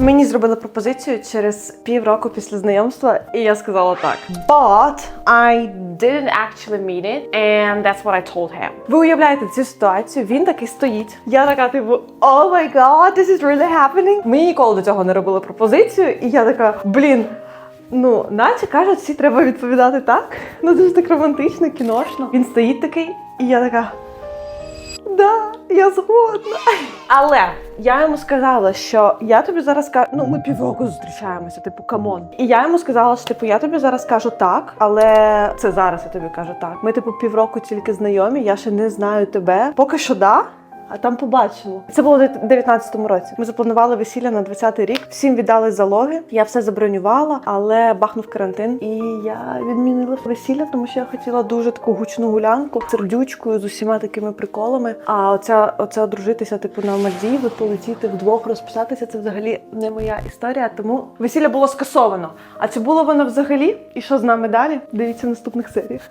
Мені зробили пропозицію через півроку після знайомства, і я сказала так. But I didn't actually mean it, and that's what I told him. Ви уявляєте цю ситуацію? Він такий стоїть. Я така, типу, oh my god, this is really happening. Мені ніколи до цього не робили пропозицію, і я така, блін. Ну, наче кажуть, всі треба відповідати так. Ну ж так романтично, кіношно. Він стоїть такий, і я така. Да, я згодна. Але я йому сказала, що я тобі зараз кажу, ну ми півроку зустрічаємося, типу, камон. І я йому сказала, що типу, я тобі зараз кажу так, але це зараз я тобі кажу так. Ми, типу, півроку тільки знайомі, я ще не знаю тебе. Поки що да. А там побачимо. Це було у 19-му році. Ми запланували весілля на 20-й рік. Всім віддали залоги. Я все забронювала, але бахнув карантин. І я відмінила весілля, тому що я хотіла дуже таку гучну гулянку сердючкою з усіма такими приколами. А оця, оце одружитися, типу, на Мальдіви, полетіти вдвох, розписатися. Це взагалі не моя історія. Тому весілля було скасовано. А чи було воно взагалі? І що з нами далі? Дивіться в наступних серіях.